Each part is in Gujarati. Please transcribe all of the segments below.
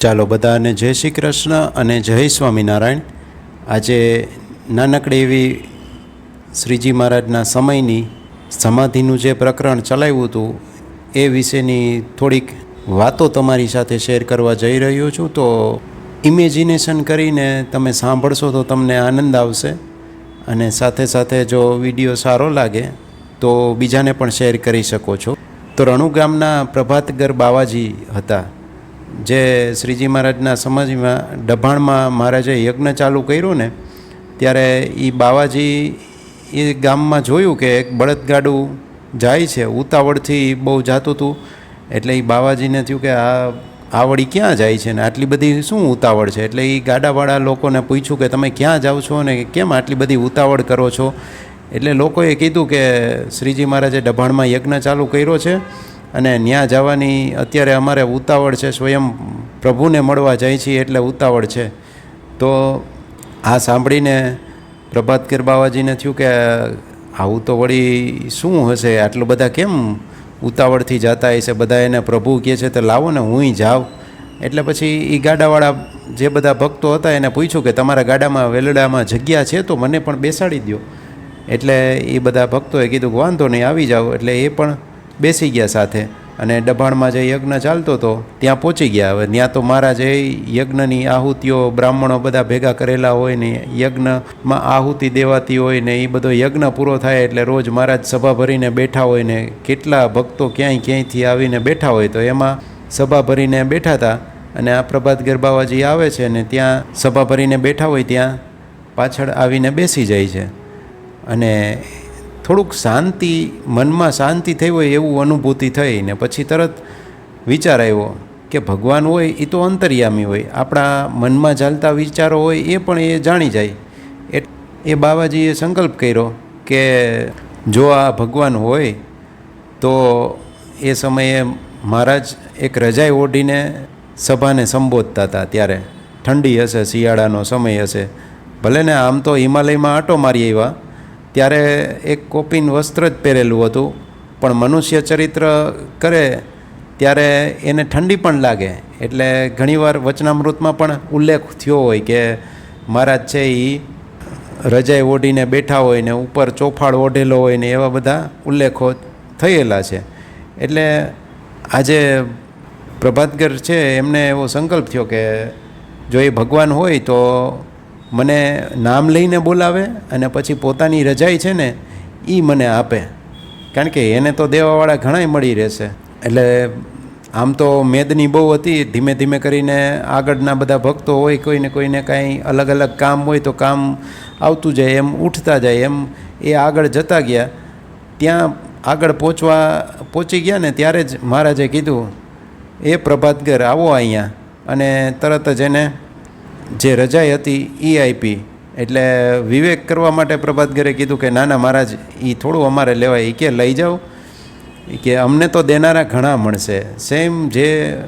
ચાલો બધાને જય શ્રી કૃષ્ણ અને જય સ્વામિનારાયણ. આજે નાનકડી એવી શ્રીજી મહારાજના સમયની સમાધિનું જે પ્રકરણ ચલાવ્યું હતું, એ વિશેની થોડીક વાતો તમારી સાથે શેર કરવા જઈ રહ્યો છું. તો ઇમેજિનેશન કરીને તમે સાંભળશો તો તમને આનંદ આવશે અને સાથે સાથે જો વીડિયો સારો લાગે તો બીજાને પણ શેર કરી શકો છો. તો રણુ ગામના પ્રભાતગર બાવાજી હતા. જે શ્રીજી મહારાજના સમાજમાં ડભાણમાં મહારાજે યજ્ઞ ચાલુ કર્યું ને, ત્યારે એ બાવાજી એ ગામમાં જોયું કે એક બળદગાડું જાય છે, ઉતાવળથી બહુ જાતું હતું. એટલે એ બાવાજીને થયું કે આ આવડી ક્યાં જાય છે ને, આટલી બધી શું ઉતાવળ છે? એટલે એ ગાડાવાળા લોકોને પૂછ્યું કે તમે ક્યાં જાઓ છો ને કેમ આટલી બધી ઉતાવળ કરો છો? એટલે લોકોએ કીધું કે શ્રીજી મહારાજે ડભાણમાં યજ્ઞ ચાલુ કર્યો છે. અને ત્યાં જવાની અત્યારે અમારે ઉતાવળ છે, સ્વયં પ્રભુને મળવા જાય છીએ એટલે ઉતાવળ છે. તો આ સાંભળીને પ્રભાતકર બાવાજીને થયું કે આવું તો વળી શું હશે? આટલું બધા કેમ ઉતાવળથી જતા હશે? બધા એને પ્રભુ કહે છે તો લાવો ને, હુંય જાઉં એટલે પછી એ ગાડાવાળા જે બધા ભક્તો હતા એને પૂછ્યું કે તમારા ગાડામાં, વેલડામાં જગ્યા છે તો મને પણ બેસાડી દો એટલે એ બધા ભક્તોએ કીધું વાંધો નહીં, આવી જાઓ. એટલે એ પણ બેસી ગયા સાથે અને દબાણમાં જે યજ્ઞ ચાલતો હતો, ત્યાં પહોંચી ગયા. હવે ત્યાં તો મહારાજે યજ્ઞની આહુતિઓ બ્રાહ્મણો બધા ભેગા કરેલા હોય ને, યજ્ઞમાં આહુતિ દેવાતી હોય ને, એ બધો યજ્ઞ પૂરો થાય એટલે રોજ મહારાજ સભા ભરીને બેઠા હોય ને, કેટલા ભક્તો ક્યાંય ક્યાંયથી આવીને બેઠા હોય, તો એમાં સભા ભરીને બેઠા હતા અને આ પ્રભાત ગરબાવાજી આવે છે ને, ત્યાં સભા ભરીને બેઠા હોય, ત્યાં પાછળ આવીને બેસી જાય છે. અને થોડુંક શાંતિ, મનમાં શાંતિ થઈ હોય એવું અનુભૂતિ થઈ ને પછી તરત વિચાર આવ્યો કે ભગવાન હોય એ તો અંતર્યામી હોય. આપણા મનમાં ચાલતા વિચારો હોય એ પણ એ જાણી જાય. એ એ બાબાજીએ સંકલ્પ કર્યો કે જો આ ભગવાન હોય તો એ સમયે મહારાજ એક રજાઈ ઓઢીને સભાને સંબોધતા હતા ત્યારે. ઠંડી હશે, શિયાળાનો સમય હશે. ભલે ને આમ તો હિમાલયમાં આંટો મારી આવ્યા. ત્યારે એક કોપીન વસ્ત્ર જ પહેરેલું હતું. પણ મનુષ્ય ચરિત્ર કરે ત્યારે એને ઠંડી પણ લાગે. એટલે ઘણીવાર વચનામૃતમાં પણ ઉલ્લેખ થયો હોય કે મહારાજ છે એ રજાઈ ઓઢીને બેઠા હોય ને ઉપર ચોફાળ ઓઢેલો હોય ને એવા બધા ઉલ્લેખો થયેલા છે. એટલે આજે પ્રભાતગર છે એમને એવો સંકલ્પ થયો કે જો એ ભગવાન હોય તો મને નામ લઈને બોલાવે અને પછી પોતાની રજાઈ છે ને એ મને આપે. કારણ કે એને તો દેવાવાળા ઘણાય મળી રહેશે. એટલે આમ તો મેદની બહુ હતી, ધીમે ધીમે કરીને આગળના બધા ભક્તો હોય, કોઈને કોઈને કાંઈ અલગ અલગ કામ હોય તો કામ આવતું જાય, એમ ઉઠતા જાય, એમ એ આગળ જતા ગયા. ત્યાં આગળ પહોંચવા, પહોંચી ગયા ને ત્યારે જ મહારાજે કીધું, એ પ્રભાતગર, આવો અહીંયા. અને તરત જ એને જે રજાઈ હતી એ આપી એટલે વિવેક કરવા માટે પ્રભાતગરે કીધું કે, ના ના, મહારાજ એ થોડું અમારે લેવાય. એ કે, લઈ જાઓ. કે, અમને તો દેનારા ઘણા મળશે. સેમ જે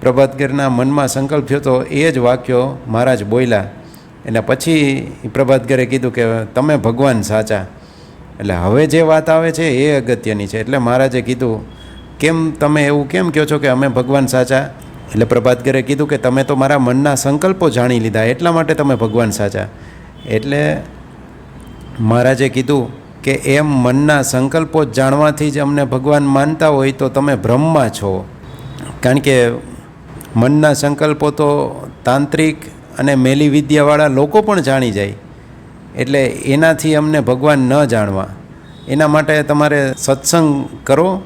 પ્રભાતગરના મનમાં સંકલ્પ થયો તો એ જ વાક્યો મહારાજ બોલ્યા. એટલે પછી પ્રભાતગરે કીધું કે, તમે ભગવાન સાચા. એટલે હવે જે વાત આવે છે એ અગત્યની છે. એટલે મહારાજે કીધું, કેમ તમે એવું કેમ કહો છો કે અમે ભગવાન સાચા? એટલે પ્રભાતગરે કીધું કે તમે તો મારા મનના સંકલ્પો જાણી લીધા, એટલા માટે તમે ભગવાન સાચા. એટલે મહારાજે કીધું કે એમ મનના સંકલ્પો જાણવાથી જ અમને ભગવાન માનતા હોય તો તમે બ્રહ્મા છો. કારણ કે મનના સંકલ્પો તો તાંત્રિક અને મેલી વિદ્યાવાળા લોકો પણ જાણી જાય. એટલે એનાથી અમને ભગવાન ન જાણવા. એના માટે તમારે સત્સંગ કરો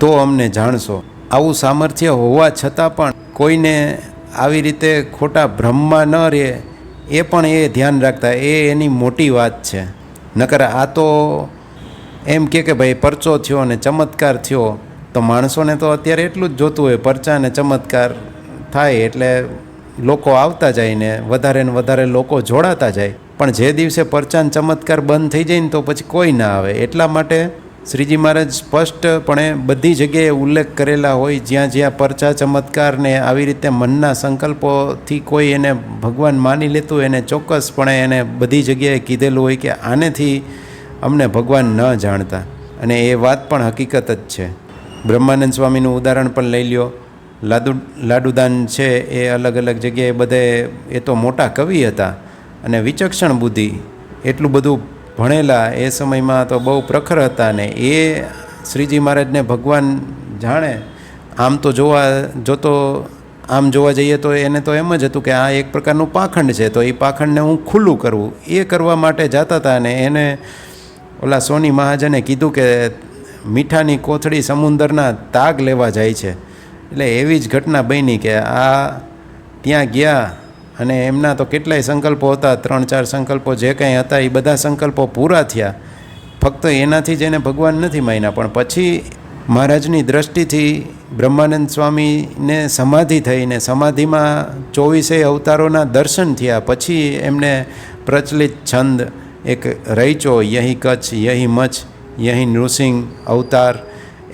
તો અમને જાણશો. આવું સામર્થ્ય હોવા છતાં પણ કોઈને આવી રીતે ખોટા ભ્રમમાં ન રહે, એ પણ એ ધ્યાન રાખતા, એ એની મોટી વાત છે. નકર આ તો એમ કે કે ભાઈ પરચો થયો અને ચમત્કાર થયો, તો માણસોને તો અત્યારે એટલું જ જોતું હોય, પરચા અને ચમત્કાર થાય એટલે લોકો આવતા જાય ને વધારે ને વધારે લોકો જોડાતા જાય. પણ જે દિવસે પરચાન ચમત્કાર બંધ થઈ જાય ને તો પછી કોઈ ના આવે. એટલા માટે શ્રીજી મહારાજ સ્પષ્ટપણે બધી જગ્યાએ ઉલ્લેખ કરેલા હોય, જ્યાં જ્યાં પરચા ચમત્કારને આવી રીતે મનના સંકલ્પોથી કોઈ એને ભગવાન માની લેતું, એને ચોક્કસપણે એને બધી જગ્યાએ કીધેલું હોય કે આનેથી અમને ભગવાન ન જાણતા. અને એ વાત પણ હકીકત જ છે. બ્રહ્માનંદ સ્વામીનું ઉદાહરણ પણ લઈ લ્યો. લાદુ, લાડુદાન છે એ અલગ અલગ જગ્યાએ બધે, એ તો મોટા કવિ હતા. અને વિચક્ષણ બુદ્ધિ, એટલું બધું ભણેલા એ સમયમાં તો બહુ પ્રખર હતા ને એ શ્રીજી મહારાજને ભગવાન જાણે, આમ તો જોવા જોતો આમ જોવા જઈએ તો એને તો એમ જ હતું કે આ એક પ્રકારનું પાખંડ છે, તો એ પાખંડને હું ખુલ્લું કરવું એ કરવા માટે જતા હતા અને એને ઓલા સોની મહાજને કીધું કે મીઠાની કોથળી સમુંદરના તાગ લેવા જાય છે. એટલે એવી જ ઘટના બની કે આ ત્યાં ગયા અને એમના તો કેટલાય સંકલ્પો હતા, ત્રણ, ચાર સંકલ્પો જે કંઈ હતા, એ બધા સંકલ્પો પૂરા થયા. ફક્ત એનાથી જ એને ભગવાન નથી માન્યા, પણ પછી મહારાજની દ્રષ્ટિથી બ્રહ્માનંદ સ્વામીને સમાધિ થઈને, સમાધિમાં ચોવીસેય અવતારોના દર્શન થયા, પછી એમને પ્રચલિત છંદ એક રહીચો યહી કચ્છ, યહી મચ્છ, યહી નૃસિંહ અવતાર,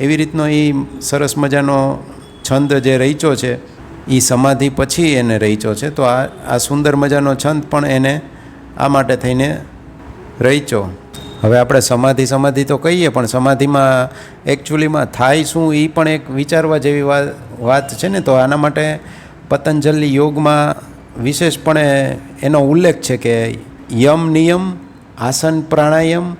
એવી રીતનો એ સરસ મજાનો છંદ જે રહીચો છે એ સમાધિ પછી એને રહીચો છે. તો આ આ સુંદર મજાનો છંદ પણ એને આ માટે થઈને રહીચો. હવે આપણે સમાધિ સમાધિ તો કહીએ, પણ સમાધિમાં એકચ્યુઅલીમાં થાય શું એ પણ એક વિચારવા જેવી વાત વાત છે ને. તો આના માટે પતંજલિ યોગમાં વિશેષપણે એનો ઉલ્લેખ છે કે યમ નિયમ આસન પ્રાણાયામ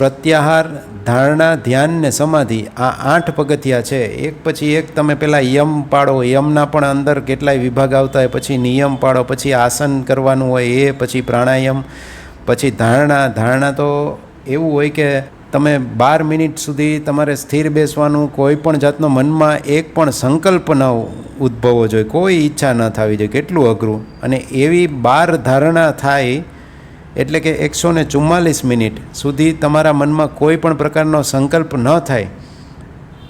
પ્રત્યાહાર, ધારણા, ધ્યાન ને સમાધિ આ આઠ પગથિયા છે. એક પછી એક તમે પહેલાં યમ પાડો. યમના પણ અંદર કેટલાય વિભાગ આવતા હોય. પછી નિયમ પાડો. પછી આસન કરવાનું હોય એ, પછી પ્રાણાયામ, પછી ધારણા. ધારણા તો એવું હોય કે તમે બાર મિનિટ સુધી તમારે સ્થિર બેસવાનું, કોઈ પણ જાતનો મનમાં એક પણ સંકલ્પ ન ઉદ્ભવવો જોઈએ. કોઈ ઈચ્છા ન થવી જોઈએ. કેટલું અઘરું. અને એવી બાર ધારણા થાય એટલે કે એકસો ને ચુમ્માલીસ મિનિટ સુધી તમારા મનમાં કોઈ પણ પ્રકારનો સંકલ્પ ન થાય,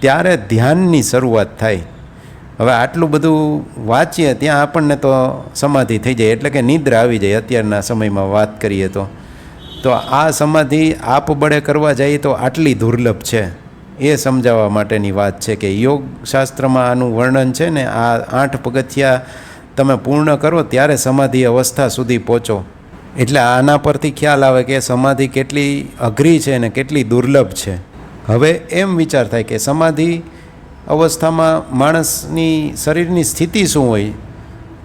ત્યારે ધ્યાનની શરૂઆત થાય. હવે આટલું બધું વાંચીએ ત્યાં આપણને તો સમાધિ થઈ જાય, એટલે કે નિદ્રા આવી જાય અત્યારના સમયમાં વાત કરીએ તો. તો આ સમાધિ આપબળે કરવા જઈએ તો આટલી દુર્લભ છે. એ સમજાવવા માટેની વાત છે કે યોગ શાસ્ત્રમાં આનું વર્ણન છે ને આ આઠ પગથિયા તમે પૂર્ણ કરો, ત્યારે સમાધિ અવસ્થા સુધી પહોંચો. એટલે આના પરથી ખ્યાલ આવે કે સમાધિ કેટલી અઘરી છે ને કેટલી દુર્લભ છે. હવે એમ વિચાર થાય કે સમાધિ અવસ્થામાં માણસની શરીરની સ્થિતિ શું હોય,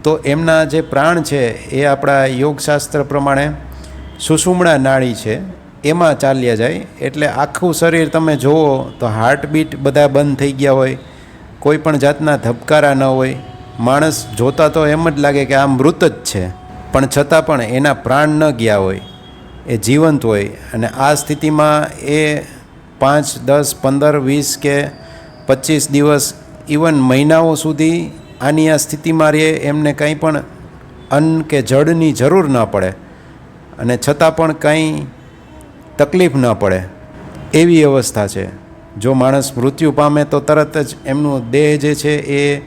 તો એમના જે પ્રાણ છે એ આપણા યોગશાસ્ત્ર પ્રમાણે સુષુમણા નાળી છે, એમાં ચાલ્યા જાય. એટલે આખું શરીર તમે જુઓ તો હાર્ટબીટ બધા બંધ થઈ ગયા હોય, કોઈ પણ જાતના ધબકારા ન હોય. માણસ જોતા તો એમ જ લાગે કે આ મૃત જ છે. પણ છતાં પણ એના પ્રાણ ન ગયા હોય, એ જીવંત હોય અને આ સ્થિતિમાં એ પાંચ, દસ, પંદર, વીસ કે પચીસ દિવસ ઇવન મહિનાઓ સુધી આની આ સ્થિતિમાં રહે એમને કંઈ પણ અન્ન કે જળની જરૂર ન પડે અને છતાં પણ કંઈ તકલીફ ન પડે. એવી અવસ્થા છે. જો માણસ મૃત્યુ પામે તો તરત જ એમનું દેહ જે છે એ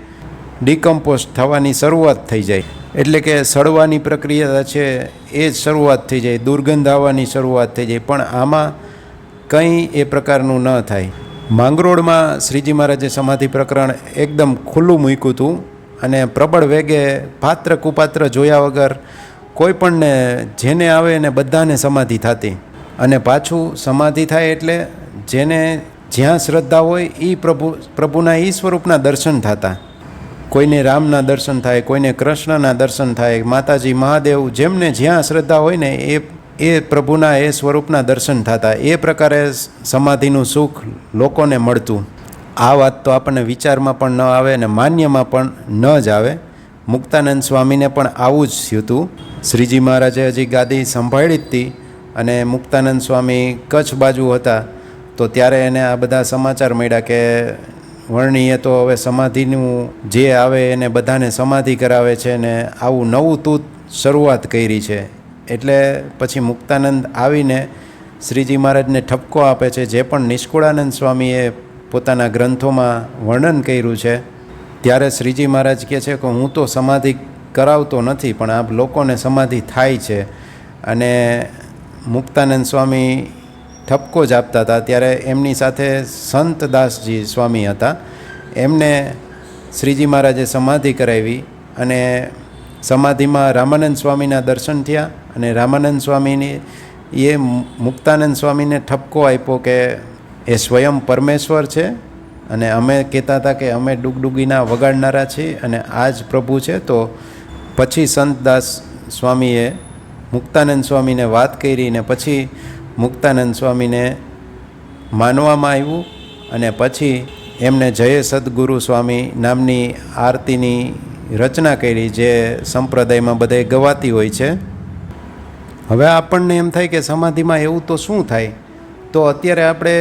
ડિકમ્પોઝ થવાની શરૂઆત થઈ જાય. એટલે કે સડવાની પ્રક્રિયા છે એ જ શરૂઆત થઈ જાય દુર્ગંધ આવવાની શરૂઆત થઈ જાય. પણ આમાં કંઈ એ પ્રકારનું ન થાય. માંગરોળમાં શ્રીજી મહારાજે સમાધિ પ્રકરણ એકદમ ખુલ્લું મૂક્યું હતું અને પ્રબળ વેગે પાત્ર કુપાત્ર જોયા વગર કોઈ પણને જેને આવે એને બધાને સમાધિ થતી. અને પાછું સમાધિ થાય એટલે જેને જ્યાં શ્રદ્ધા હોય એ પ્રભુ, પ્રભુના એ સ્વરૂપના દર્શન થતા. કોઈને રામના દર્શન થાય, કોઈને કૃષ્ણના દર્શન થાય, માતાજી મહાદેવ જેમને જ્યાં શ્રદ્ધા હોય ને એ એ પ્રભુના, એ સ્વરૂપના દર્શન થતા. એ પ્રકારે સમાધિનું સુખ લોકોને મળતું. આ વાત તો આપણને વિચારમાં પણ ન આવે અને માન્યમાં પણ ન જ આવે. મુક્તાનંદ સ્વામીને પણ આવું જ થયું હતું. શ્રીજી મહારાજે હજી ગાદી સંભાળી જ હતી અને મુક્તાનંદ સ્વામી કચ્છ બાજુ હતા. તો ત્યારે એને આ બધા સમાચાર મળ્યા કે વર્ણીએ તો હવે સમાધિનું જે આવે એને બધાને સમાધિ કરાવે છે ને આવું નવું તૂત શરૂઆત કરી છે. એટલે પછી મુક્તાનંદ આવીને શ્રીજી મહારાજને ઠપકો આપે છે, જે પણ નિષ્કુળાનંદ સ્વામીએ પોતાના ગ્રંથોમાં વર્ણન કર્યું છે. ત્યારે શ્રીજી મહારાજ કહે છે કે હું તો સમાધિ કરાવતો નથી, પણ આપ લોકોને સમાધિ થાય છે. અને મુક્તાનંદ સ્વામી ઠપકો જ આપતા હતા. ત્યારે એમની સાથે સંતદાસજી સ્વામી હતા. એમને શ્રીજી મહારાજે સમાધિ કરાવી અને સમાધિમાં રામાનંદ સ્વામીના દર્શન થયા અને રામાનંદ સ્વામીની એ મુક્તાનંદ સ્વામીને ઠપકો આપ્યો કે એ સ્વયં પરમેશ્વર છે અને અમે કહેતા હતા કે અમે ડુગડુગીના વગાડનારા છીએ અને આ જ પ્રભુ છે. તો પછી સંતદાસ સ્વામીએ મુક્તાનંદ સ્વામીને વાત કરી ને પછી મુક્તાનંદ સ્વામીને માનવામાં આવ્યું અને પછી એમને જય સદગુરુ સ્વામી નામની આરતીની રચના કરી જે સંપ્રદાયમાં બધે ગવાતી હોય છે. હવે આપણને એમ થાય કે સમાધિમાં એવું તો શું થાય? તો અત્યારે આપણે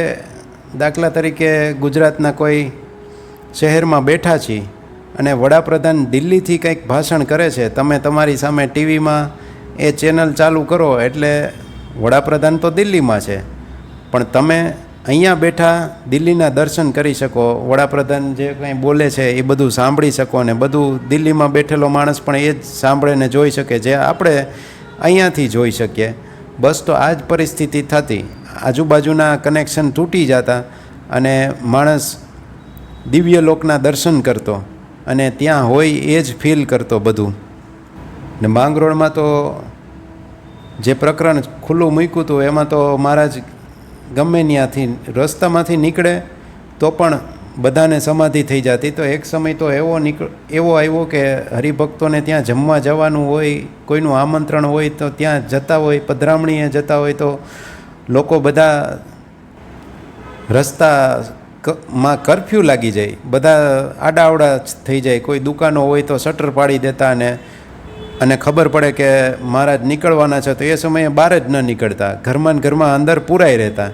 દાખલા તરીકે ગુજરાતના કોઈ શહેરમાં બેઠા છીએ અને વડાપ્રધાન દિલ્હીથી કંઈક ભાષણ કરે છે, તમે તમારી સામે ટીવીમાં એ ચેનલ ચાલુ કરો એટલે વડાપ્રધાન તો દિલ્હીમાં છે. પણ તમે અહીંયા બેઠા દિલ્હીના દર્શન કરી શકો. વડાપ્રધાન જે કંઈ બોલે છે એ બધું સાંભળી શકો ને બધું દિલ્હીમાં બેઠેલો માણસ પણ એ જ સાંભળે ને જોઈ શકે જે આપણે અહીંયાથી જોઈ શકીએ. બસ તો આ જ પરિસ્થિતિ થતી. આજુબાજુના કનેક્શન તૂટી જતા અને માણસ દિવ્ય લોકના દર્શન કરતો અને ત્યાં હોય એ જ ફીલ કરતો બધું. ને માંગરોળમાં તો જે પ્રકરણ ખુલ્લું મૂક્યું હતું, એમાં તો મહારાજ ગમે ત્યાંથી રસ્તામાંથી નીકળે તો પણ બધાને સમાધિ થઈ જતી. તો એક સમય તો એવો નીકળ, એવો આવ્યો કે હરિભક્તોને ત્યાં જમવા જવાનું હોય, કોઈનું આમંત્રણ હોય તો ત્યાં જતા હોય, પધરામણીએ જતા હોય તો લોકો બધા રસ્તા માં કરફ્યુ લાગી જાય. બધા આડાવડા થઈ જાય. કોઈ દુકાનો હોય તો શટર પાડી દેતા અને અને ખબર પડે કે મહારાજ નીકળવાના છે, તો એ સમયે બહાર જ ન નીકળતા. ઘરમાં ને ઘરમાં અંદર પૂરાઈ રહેતા.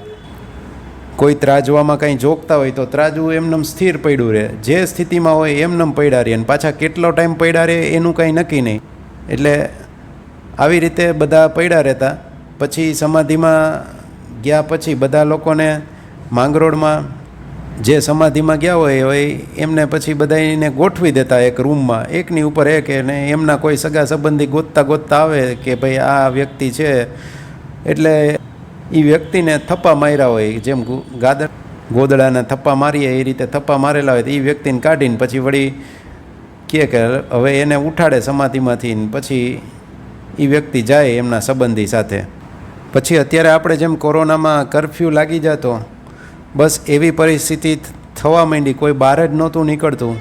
કોઈ ત્રાજવામાં કંઈ જોગતા હોય તો ત્રાજવું એમનેમ સ્થિર પડ્યું રહે. જે સ્થિતિમાં હોય એમનેમ પડ્યા રહે અને પાછા કેટલો ટાઈમ પડ્યા રહે એનું કંઈ નક્કી નહીં. એટલે આવી રીતે બધા પડ્યા રહેતા. પછી સમાધિમાં ગયા પછી બધા લોકોને માંગરોળમાં જે સમાધિમાં ગયા હોય હોય એમને પછી બધાને ગોઠવી દેતા એક રૂમમાં એકની ઉપર એક એને એમના કોઈ સગા સંબંધી ગોતતા ગોતતા આવે કે ભાઈ આ વ્યક્તિ છે. એટલે એ વ્યક્તિને થપ્પા માર્યા હોય, જેમ ગાદર ગોદડાને થપ્પા મારીએ એ રીતે થપ્પા મારેલા હોય તો એ વ્યક્તિને કાઢીને પછી વળી કહે કે હવે એને ઉઠાડે સમાધિમાંથી પછી એ વ્યક્તિ જાય એમના સંબંધી સાથે. પછી અત્યારે આપણે જેમ કોરોનામાં કરફ્યુ લાગી જતો બસ એવી પરિસ્થિતિ થવા માંડી, કોઈ બહાર જ નહોતું નીકળતું.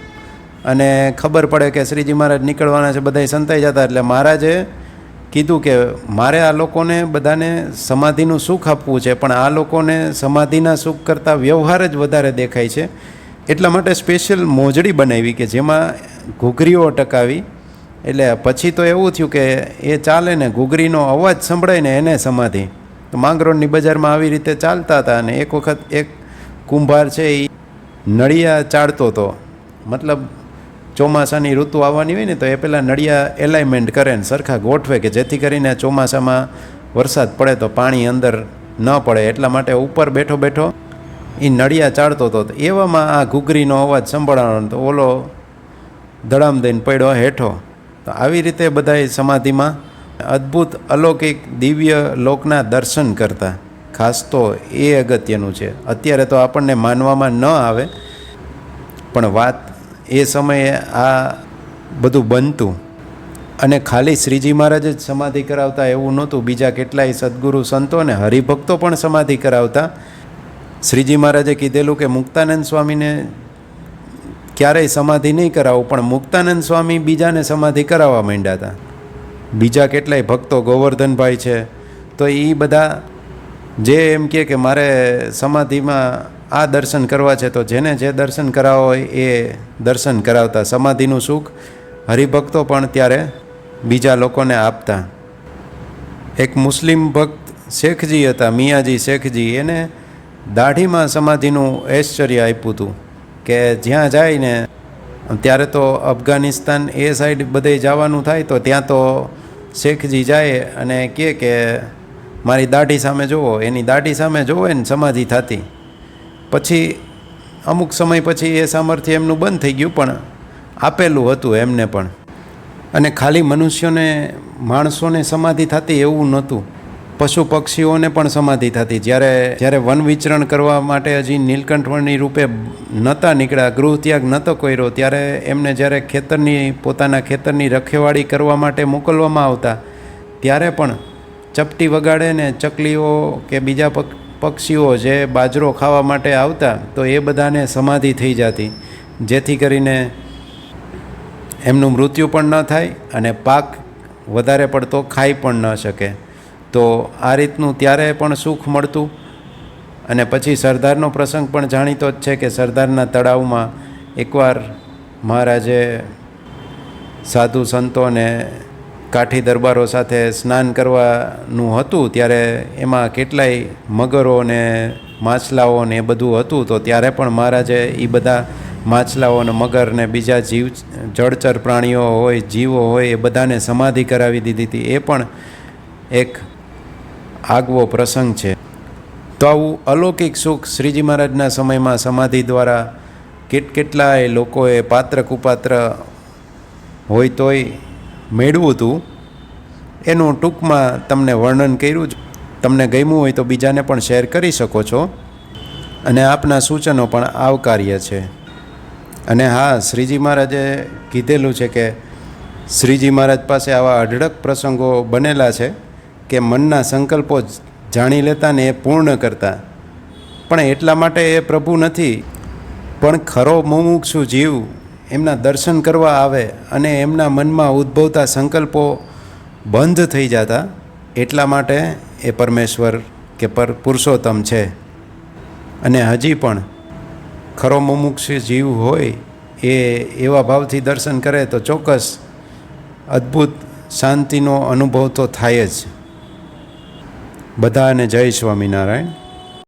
અને ખબર પડે કે શ્રીજી મહારાજ નીકળવાના છે, બધાય સંતાઈ જતા, એટલે મહારાજે કીધું કે મારે આ લોકોને બધાને સમાધિનું સુખ આપવું છે, પણ આ લોકોને સમાધિના સુખ કરતાં વ્યવહાર જ વધારે દેખાય છે. એટલા માટે સ્પેશિયલ મોજડી બનાવી કે જેમાં ઘૂઘરીઓ ટકાવી એટલે પછી તો એવું થયું કે એ ચાલે ને, ઘૂઘરીનો અવાજ સંભળાય ને એને સમાધિ. તો માંગરોળની બજારમાં આવી રીતે ચાલતા હતા અને એક વખત એક કુંભાર છે એ નળિયા ચાળતો હતો મતલબ ચોમાસાની ઋતુ આવવાની હોય ને તો એ પહેલાં નળિયા એલાઇમેન્ટ કરે ને સરખા ગોઠવે કે જેથી કરીને ચોમાસામાં વરસાદ પડે તો પાણી અંદર ન પડે. એટલા માટે ઉપર બેઠો બેઠો એ નળિયા ચાળતો હતો તો. એવામાં આ ઘૂઘરીનો અવાજ સંભળાવાનો તો ઓલો ધડામ દઈને પડ્યો હેઠો. તો આવી રીતે બધાએ સમાધિમાં અદ્ભુત અલૌકિક દિવ્ય લોકના દર્શન કરતા. ખાસ તો એ અગત્યનું છે. અત્યારે તો આપણને માનવામાં ન આવે, પણ વાત એ સમયે આ બધું બનતું. અને ખાલી શ્રીજી મહારાજ જ સમાધિ કરાવતા એવું નહોતું. બીજા કેટલાય સદગુરુ સંતો અને હરિભક્તો પણ સમાધિ કરાવતા. શ્રીજી મહારાજે કીધેલું કે મુક્તાનંદ સ્વામીને ક્યારેય સમાધિ નહીં કરાવું, પણ મુક્તાનંદ સ્વામી બીજાને સમાધિ કરાવવા માંડ્યા હતા. બીજા કેટલાય ભક્તો ગોવર્ધનભાઈ છે, તો એ બધા જે એમ કહે કે મારે સમાધિમાં આ દર્શન કરવા છે, તો જેને જે દર્શન કરાવવા હોય એ દર્શન કરાવતા. સમાધિનું સુખ હરિભક્તો પણ ત્યારે બીજા લોકોને આપતા. એક મુસ્લિમ ભક્ત શેખજી હતા, મિયાજી શેખજી, એને દાઢીમાં સમાધિનું ઐશ્વર્ય આપ્યું હતું કે જ્યાં જાય ને ત્યારે તો અફઘાનિસ્તાન એ સાઈડ બધે જવાનું થાય, તો ત્યાં તો શેખજી જાય અને કહે કે મારી દાઢી સામે જુઓ, એની દાઢી સામે જુઓ ને સમાધિ થતી. પછી અમુક સમય પછી એ સામર્થ્ય એમનું બંધ થઈ ગયું, પણ આપેલું હતું એમને પણ. અને ખાલી મનુષ્યોને, માણસોને સમાધિ થતી એવું નહોતું. પશુ પક્ષીઓને પણ સમાધિ થતી. જ્યારે જ્યારે વન વિચરણ કરવા માટે હજી નીલકંઠવર્ણી રૂપે નહોતા નીકળ્યા, ગૃહ ત્યાગ નહોતો કર્યો, ત્યારે એમને જ્યારે ખેતરની, પોતાના ખેતરની રખેવાળી કરવા માટે મોકલવામાં આવતા, ત્યારે પણ ચપટી વગાડે ને ચકલીઓ કે બીજા પક, પક્ષીઓ જે બાજરો ખાવા માટે આવતા, તો એ બધાને સમાધિ થઈ જતી. જેથી કરીને એમનું મૃત્યુ પણ ન થાય અને પાક વધારે પડતો ખાઈ પણ ન શકે. તો આ રીતનું ત્યારે પણ સુખ મળતું. અને પછી સરદારનો પ્રસંગ પણ જાણીતો જ છે કે સરદારના તળાવમાં એકવાર મહારાજે સાધુ સંતોને કાઠી દરબારો સાથે સ્નાન કરવાનું હતું, ત્યારે એમાં કેટલાય મગરો ને માછલાઓ ને એ બધું હતું, તો ત્યારે પણ મહારાજે એ બધા માછલાઓ ને મગર ને બીજા જીવ, જળચર પ્રાણીઓ હોય, જીવો હોય, એ બધાને સમાધિ કરાવી દીધી હતી. એ પણ એક આગવો પ્રસંગ છે. તો આવું અલૌકિક સુખ શ્રીજી મહારાજના સમયમાં સમાધિ દ્વારા કેટ, કેટલાય લોકોએ પાત્ર કુપાત્ર હોય તોય મેળવું હતું. એનું ટૂંકમાં તમને વર્ણન કર્યું જ. તમને ગમ્યું હોય તો બીજાને પણ શેર કરી શકો છો. અને આપના સૂચનો પણ આવકાર્ય છે. અને હા, શ્રીજી મહારાજે કીધેલું છે કે શ્રીજી મહારાજ પાસે આવા અઢળક પ્રસંગો બનેલા છે કે મનના સંકલ્પો જાણી લેતા ને એ પૂર્ણ કરતા. પણ એટલા માટે એ પ્રભુ નથી. પણ ખરો મુમુક્ષુ જીવ એમના દર્શન કરવા આવે અને એમના મનમાં ઉદ્ભવતા સંકલ્પો બંધ થઈ જતા, એટલા માટે એ પરમેશ્વર કે પર પુરુષોત્તમ છે. અને હજી પણ ખરો મુમુક્ષ જીવ હોય એ એવા ભાવથી દર્શન કરે તો ચોક્કસ અદ્ભુત શાંતિનો અનુભવ તો થાય જ. બધાને જય સ્વામિનારાયણ.